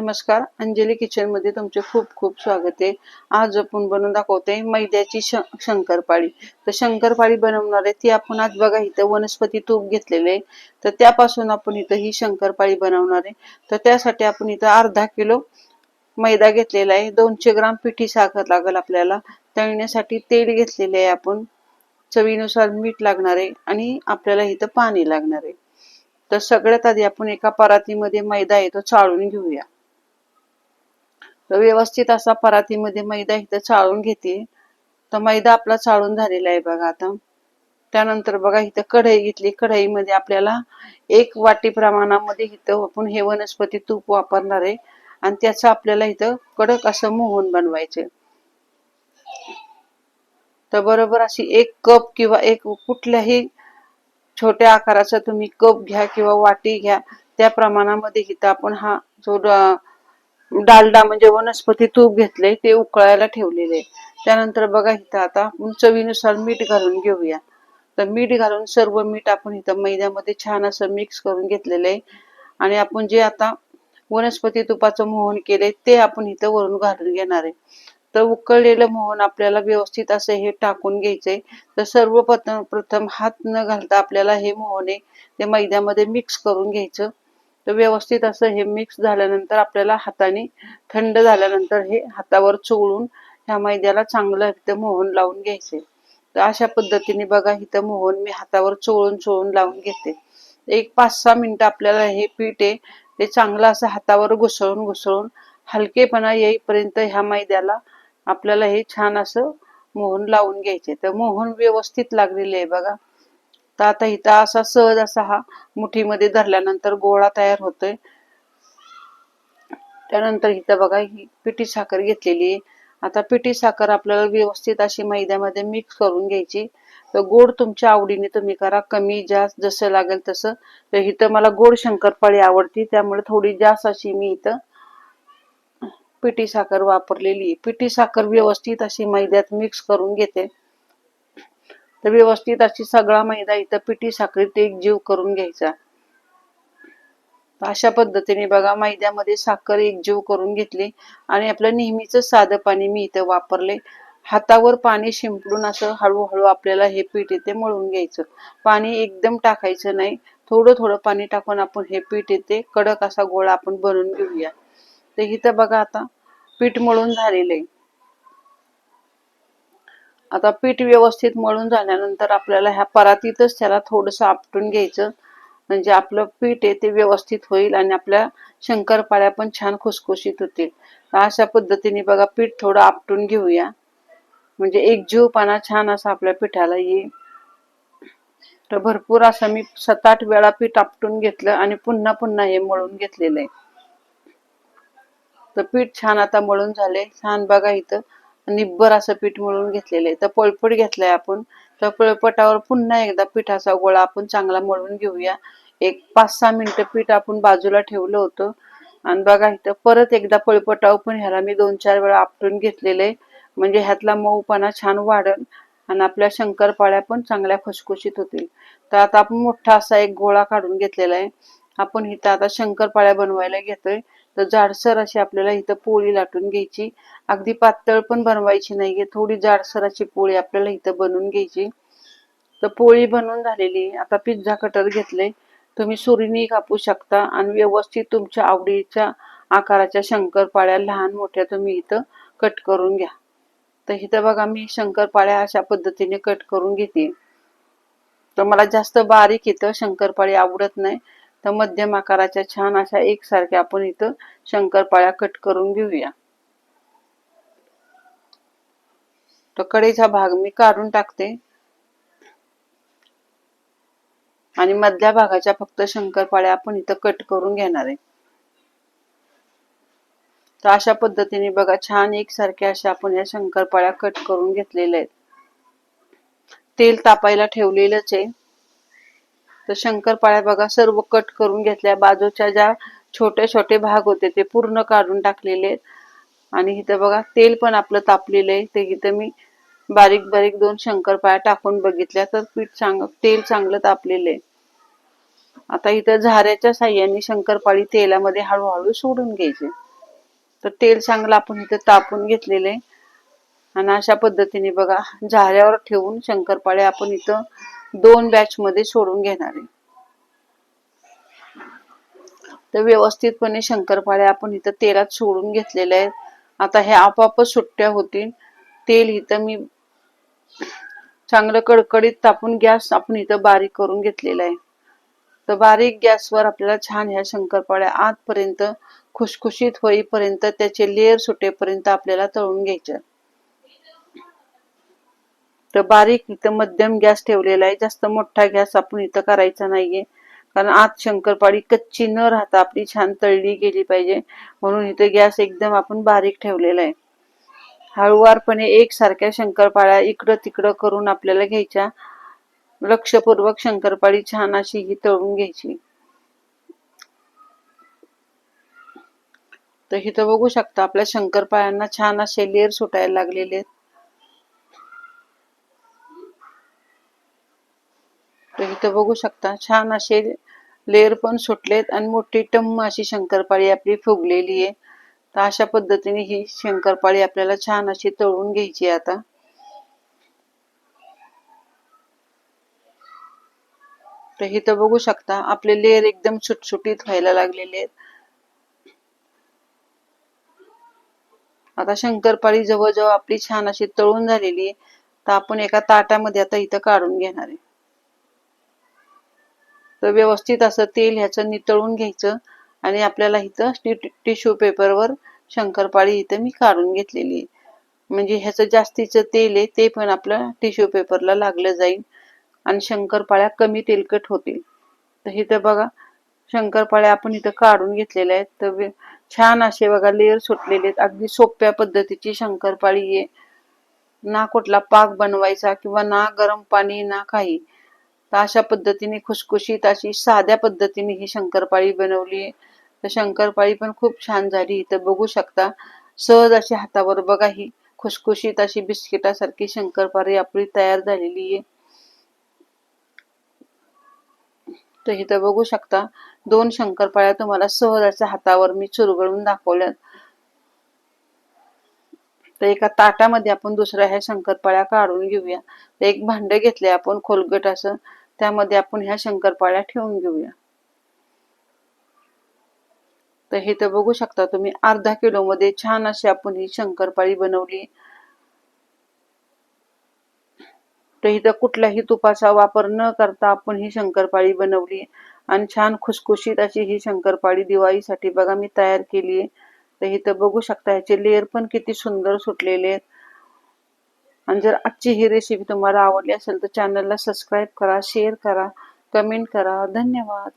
नमस्कार. अंजली किचनमध्ये तुमचे खूप खूप स्वागत आहे. आज आपण बनवून दाखवते मैद्याची श शंकरपाळी. तर शंकरपाळी बनवणार आहे ती आपण आज बघा इथं वनस्पती तूप घेतलेले आहे. तर त्यापासून आपण इथं ही शंकरपाळी बनवणार आहे. तर त्यासाठी आपण इथं अर्धा किलो मैदा घेतलेला आहे. दोनशे ग्राम पिठी साखर लागेल आपल्याला. तळण्यासाठी तेल घेतलेले आहे आपण. चवीनुसार मीठ लागणार आहे आणि आपल्याला इथं पाणी लागणार आहे. तर सगळ्यात आधी आपण एका परातीमध्ये मैदा आहे तो चाळून घेऊया. तर व्यवस्थित असा परातीमध्ये मैदा इथं चाळून घेते. तर मैदा आपला चाळून झालेला आहे बघा आता. त्यानंतर बघा इथं कढई घेतली. कढईमध्ये आपल्याला एक वाटी प्रमाणामध्ये इथं आपण हे वनस्पती तूप वापरणार आहे. आणि त्याचं आपल्याला इथं कडक असं मोहन बनवायचे तर बरोबर अशी एक कप किंवा एक कुठल्याही छोट्या आकाराचा तुम्ही कप घ्या किंवा वाटी घ्या त्या प्रमाणामध्ये इथं आपण हा जो डालडा म्हणजे वनस्पती तूप घेतले ते उकळायला ठेवलेले त्यानंतर बघा इथं आता आपण चवीनुसार मीठ घालून घेऊया. तर मीठ घालून सर्व मीठ आपण इथं मैद्यामध्ये छान असं मिक्स करून घेतलेलं आहे. आणि आपण जे आता वनस्पती तुपाचं मोहन केले ते आपण इथं वरून घालून घेणार आहे. तर उकळलेलं मोहन आपल्याला व्यवस्थित असं हे टाकून घ्यायचंय. तर सर्व प्रथम प्रथम हात न घालता आपल्याला हे मोहन आहे ते मैद्यामध्ये मिक्स करून घ्यायचं. तर व्यवस्थित असं हे मिक्स झाल्यानंतर आपल्याला हाताने थंड झाल्यानंतर हे हातावर चोळून ह्या मैद्याला चांगलं इथं मोहन लावून घ्यायचे. तर अशा पद्धतीने बघा इथं मोहन मी हातावर चोळून चोळून लावून घेते. एक पाच सहा मिनिटं आपल्याला हे पीठ आहे ते चांगलं असं हातावर घुसळून घुसळून हलकेपणा येईपर्यंत ह्या मैद्याला आपल्याला हे छान असं मोहन लावून घ्यायचे. तर मोहन व्यवस्थित लागलेले आहे बघा. तर आता इथं असा सहज असा हा मुठीमध्ये धरल्यानंतर गोळा तयार होतोय. त्यानंतर इथं बघा ही पिठी साखर घेतलेली आहे. आता पिठी साखर आपल्याला व्यवस्थित अशी मैद्यामध्ये मिक्स करून घ्यायची. तर गोड तुमच्या आवडीने तुम्ही करा. कमी जास्त जसं लागेल तसं. तर इथं मला गोड शंकरपाळी आवडती. त्यामुळे थोडी जास्त अशी मी इथं पिठी साखर वापरलेली आहे. पिठी साखर व्यवस्थित अशी मैद्यात मिक्स करून घेते. तर व्यवस्थित अशी सगळा मैदा इथं पिठी साखरीत एक जीव करून घ्यायचा. अशा पद्धतीने बघा मैद्यामध्ये साखर एक जीव करून घेतली आणि आपलं नेहमीच साधं पाणी मी इथं वापरले. हातावर पाणी शिंपडून असं हळूहळू आपल्याला हे पीठ येते मळून घ्यायचं. पाणी एकदम टाकायचं नाही. थोडं थोडं पाणी टाकून आपण हे पीठ येते. कडक असा गोळा आपण बनवून घेऊया. तर इथं बघा आता पीठ मळून झालेलं आहे. आता पीठ व्यवस्थित मळून झाल्यानंतर आपल्याला ह्या परातीतच त्याला थोडंसं आपटून घ्यायचं. म्हणजे आपलं पीठ आहे ते व्यवस्थित होईल आणि आपल्या शंकरपाळ्या पण छान खुसखुशीत होतील. अशा पद्धतीने बघा पीठ थोडं आपटून घेऊया. म्हणजे एक जीवपणा छान असा आपल्या पिठाला येईल. तर भरपूर असं मी सात आठ वेळा पीठ आपटून घेतलं आणि पुन्हा पुन्हा हे मळून घेतलेलं आहे. तर पीठ छान आता मळून झाले छान बघा इथं. निब्बर असं पीठ मळून घेतलेलं आहे तर पळपट घेतलाय आपण. तर पळपटावर पुन्हा एकदा पिठाचा गोळा आपण चांगला मळून घेऊया. एक पाच सहा मिनिटं पीठ आपण बाजूला ठेवलं होतं. आणि बघा इथं परत एकदा पळपटावर पण ह्याला मी दोन चार वेळा आपटून घेतलेले. आहे म्हणजे ह्यातला मऊपणा छान वाढल आणि आपल्या शंकरपाळ्या पण चांगल्या खुसखुशीत होतील. तर आता आपण मोठा असा एक गोळा काढून घेतलेला आहे. आपण इथं आता शंकरपाळ्या बनवायला घेतोय. तर जाडसर अशी आपल्याला इथं पोळी लाटून घ्यायची. अगदी पातळ पण बनवायची नाहीये थोडी जाडसर अशी पोळी आपल्याला इथं बनवून घ्यायची. तर पोळी बनवून झालेली आता पिझ्झा कटर घेतले तुम्ही सुरीने कापू शकता आणि व्यवस्थित तुमच्या आवडीच्या आकाराच्या शंकरपाळ्या लहान मोठ्या तुम्ही इथं कट करून घ्या. तर इथं बघा मी शंकरपाळ्या अशा पद्धतीने कट करून घेते. तर मला जास्त बारीक इथं शंकरपाळी आवडत नाही. तर मध्यम आकाराच्या छान अशा एकसारख्या आपण इथं शंकरपाळ्या कट करून घेऊया. तर कडेचा भाग मी काढून टाकते. आणि मधल्या भागाच्या फक्त शंकरपाळ्या आपण इथं कट करून घेणार आहे. तर अशा पद्धतीने बघा छान एकसारख्या अशा आपण या शंकरपाळ्या कट करून घेतलेल्या आहेत. तेल तापायला ठेवलेलंच आहे. तर शंकरपाळ्या बघा सर्व कट करून घेतल्या. बाजूच्या ज्या छोटे छोटे भाग होते ते पूर्ण काढून टाकलेले. आहेत आणि इथं बघा तेल पण आपलं तापलेलं आहे. ते इथं मी बारीक बारीक दोन शंकरपाळ्या टाकून बघितल्या. तर पीठ चांग तेल चांगलं तापलेलं आहे. आता इथं झाऱ्याच्या साह्याने शंकरपाळी तेलामध्ये हळूहळू सोडून घ्यायचे. तर तेल चांगलं आपण इथं तापून घेतलेलं आहे. आणि अशा पद्धतीने बघा झाऱ्यावर ठेवून शंकरपाळे आपण इथं दोन बॅच मध्ये सोडून घेणार आहे. तर व्यवस्थितपणे शंकरपाळे आपण इथं तेलात सोडून घेतलेले आहेत. आता हे आपोआपच सुट्ट्या होतील. तेल इथं मी चांगलं कडकडीत तापून गॅस आपण इथं बारीक करून घेतलेला आहे. तर बारीक गॅसवर आपल्याला छान ह्या शंकरपाळ्या आतपर्यंत खुशखुशीत होईपर्यंत त्याचे लेअर सुटेपर्यंत आपल्याला तळून घ्यायचे तर बारीक इथं मध्यम गॅस ठेवलेला आहे. जास्त मोठा गॅस आपण इथं करायचा नाहीये. कारण आत शंकरपाळी कच्ची न राहता आपली छान तळली गेली पाहिजे. म्हणून इथं गॅस एकदम आपण बारीक ठेवलेला आहे. हळुवारपणे एकसारख्या शंकरपाळ्या इकडं तिकडं करून आपल्याला घ्यायच्या. लक्षपूर्वक शंकरपाळी छान अशी ही तळून घ्यायची. तर इथं बघू शकता आपल्या शंकरपाळ्यांना छान असे लेअर सुटायला लागलेले आहेत. तर इथं बघू शकता छान असे लेअर पण सुटलेत आणि मोठी टम्म अशी शंकरपाळी आपली फुगलेली आहे. तर अशा पद्धतीने ही शंकरपाळी आपल्याला छान अशी तळून घ्यायची आता. तर इथं बघू शकता आपले लेअर एकदम सुटसुटीत व्हायला लागलेले आहेत. आता शंकरपाळी जवळजवळ आपली छान अशी तळून झालेली आहे. तर आपण एका ताटामध्ये आता इथं काढून घेणार आहे. तर व्यवस्थित असं तेल ह्याचं नितळून घ्यायचं आणि आपल्याला इथं टिश्यू पेपरवर शंकरपाळी इथं मी काढून घेतलेली आहे. म्हणजे ह्याचं जास्तीचं तेल आहे ते पण आपलं टिश्यू पेपरला लागलं जाईल आणि शंकरपाळ्या कमी तेलकट होतील. तर इथं बघा शंकरपाळ्या आपण इथं काढून घेतलेल्या आहेत. तर छान असे बघा लेअर सुटलेले आहेत. अगदी सोप्या पद्धतीची शंकरपाळी आहे. ना कुठला पाक बनवायचा किंवा ना गरम पाणी ना काही. तर अशा पद्धतीने खुसखुशीत अशी साध्या पद्धतीने ही शंकरपाळी बनवली. तर शंकरपाळी पण खूप छान झाली. इथं बघू शकता सहज अशी हातावर बघा ही खुसखुशीत अशी बिस्किटासारखी शंकरपाळी आपली तयार झालेली आहे. तर इथं बघू शकता दोन शंकरपाळ्या तुम्हाला सहज अशा हातावर मी चुरगळून दाखवल्यात. तर एका ताटामध्ये आपण दुसऱ्या ह्या शंकरपाळ्या काढून घेऊया. एक भांडे घेतले आपण खोलगट असं. त्यामध्ये आपण ह्या शंकरपाळ्या ठेवून घेऊया. तर हे तर बघू शकता तुम्ही अर्धा किलो मध्ये छान अशी आपण ही शंकरपाळी बनवली. तर इथं कुठल्याही तुपाचा वापर न करता आपण ही शंकरपाळी बनवली. आणि छान खुसखुशीत अशी ही शंकरपाळी दिवाळीसाठी बघा मी तयार केली तर इथं बघू शकता ह्याचे लेअर पण किती सुंदर सुटलेले आहेत. आणि जर आजची ही रेसिपी तुम्हाला आवडली असेल तर चॅनलला सबस्क्राईब करा शेअर करा कमेंट करा. धन्यवाद.